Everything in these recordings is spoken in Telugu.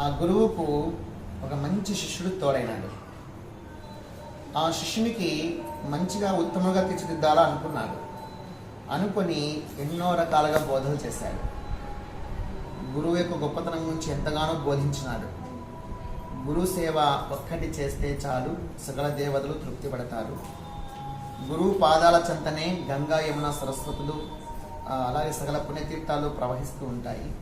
ఆ గురువుకు ఒక మంచి శిష్యుడు తోడైనాడు. ఆ శిష్యునికి మంచిగా ఉత్తమంగా తీర్చిదిద్దాలా అనుకున్నాడు. అనుకొని ఎన్నో రకాలుగా బోధలు చేశాడు. గురువు యొక్క గొప్పతనం గురించి ఎంతగానో బోధించినాడు. గురు సేవ ఒక్కటి చేస్తే చాలు సకల దేవతలు తృప్తి పడతారు. గురువు పాదాల చెంతనే గంగా యమున సరస్వతులు అలాగే సకల పుణ్యతీర్థాలు ప్రవహిస్తూ ఉంటాయి.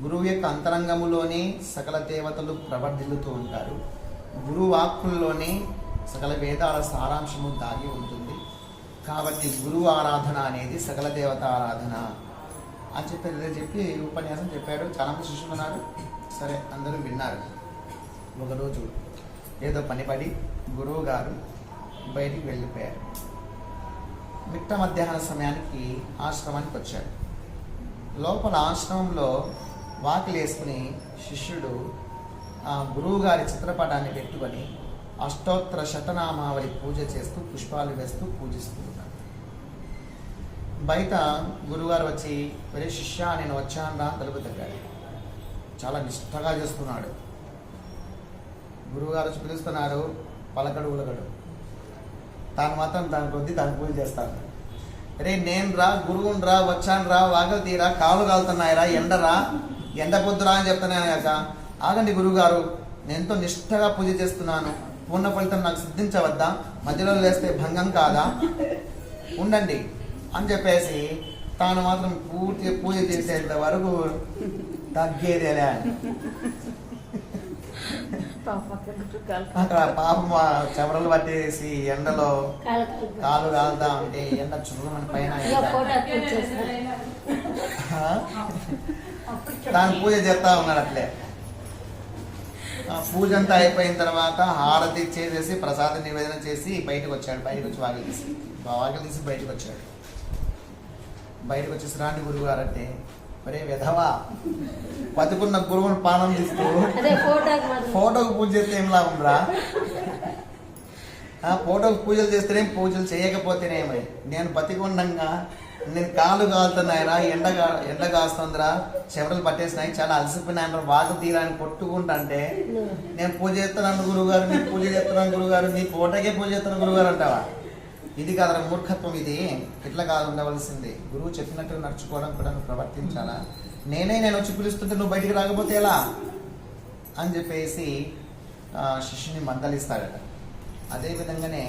గురువు యొక్క అంతరంగములోనే సకల దేవతలు ప్రవర్ధిల్లుతూ ఉంటారు. గురువు వాక్కుల్లోనే సకల వేదాల సారాంశము దాగి ఉంటుంది. కాబట్టి గురువు ఆరాధన అనేది సకల దేవత ఆరాధన అని చెప్పి చెప్పి ఉపన్యాసం చెప్పాడు. చాలామంది శిష్యులు ఉన్నారు. సరే అందరూ విన్నారు. ఒకరోజు ఏదో పనిపడి గురువు గారు బయటికి వెళ్ళిపోయారు. మిట్ట మధ్యాహ్న సమయానికి ఆశ్రమానికి వచ్చాడు లోపల ఆశ్రమంలో వాకిలు వేసుకుని శిష్యుడు ఆ గురువుగారి చిత్రపటాన్ని పెట్టుకొని అష్టోత్తర శతనామావళి పూజ చేస్తూ పుష్పాలు వేస్తూ పూజిస్తూ ఉన్నాడు బయట గురువుగారు వచ్చి ఒరే శిష్య నేను వచ్చాను రా తలుపు తగ్గాడు చాలా నిష్ఠగా చేస్తున్నాడు. గురువుగారు వచ్చి పిలుస్తున్నారు పలకడు ఉలగడు తాను మాత్రం దాని కొద్ది దాని పూజ చేస్తాను. రే నేను రా గురువుని రా వచ్చాను రా వాగలు తీరా కాలు కాలుతున్నాయిరా ఎండరా ఎండ పొద్దురా అని చెప్తున్నాను కాక ఆగండి గురువుగారు నేను ఎంతో నిష్ఠగా పూజ చేస్తున్నాను. పూర్ణ ఫలితం నాకు సిద్ధించవద్దా? మధ్యలో లేస్తే భంగం కాదా? ఉండండి అని చెప్పేసి తాను మాత్రం పూర్తి పూజ చేసేంత వరకు తగ్గేదేలే అక్కడ పాపం ఆ చెమటలు పట్టేసి ఎండలో కాలు కాలుతా ఉంటే ఎండ చురుమని పైన? దాని పూజ చేస్తా ఉన్నాడు అట్లే. పూజ అంతా అయిపోయిన తర్వాత హారతి చేసేసి ప్రసాద నివేదన చేసి బయటకు వచ్చాడు. బయటకు వచ్చి వాకిలి తీసి. వాకిలి తీసి బయటకు వచ్చాడు. బయటకు వచ్చేసి రాండి గురువు గారు అంటే మరే విధవా బతుకున్న గురువుని పానం తీస్తూ ఫోటోకి పూజ చేస్తే ఏం లాభం రా? ఆ ఫోటోకి పూజలు చేస్తేనేం పూజలు చేయకపోతేనేమి నేను బతికుండంగా నేను కాలు కాలుతున్నాయిరా ఎండ ఎండ కాస్తుందిరా. చెమటలు పట్టేసినాయి. చాలా అలసిపోయినాయన వాకు తీరాన్ని కొట్టుకుంటా అంటే నేను పూజ చేస్తున్నాను గురువుగారు నీకు పూజ చేస్తున్నాను గురువుగారు నీ కోటకే పూజ చేస్తున్నాను గురువుగారు అంటావా? ఇది కాదరా మూర్ఖత్వం ఇది. ఇట్లా కాదు ఉండవలసింది. గురువు చెప్పినట్టు నడుచుకోవడం కూడా నువ్వు ప్రవర్తించాలా? నేనే నేను వచ్చి పిలుస్తుంటే నువ్వు బయటికి రాకపోతే ఎలా? అని చెప్పేసి శిష్యుని మందలిస్తాడట. అదే విధంగానే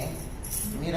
మీరు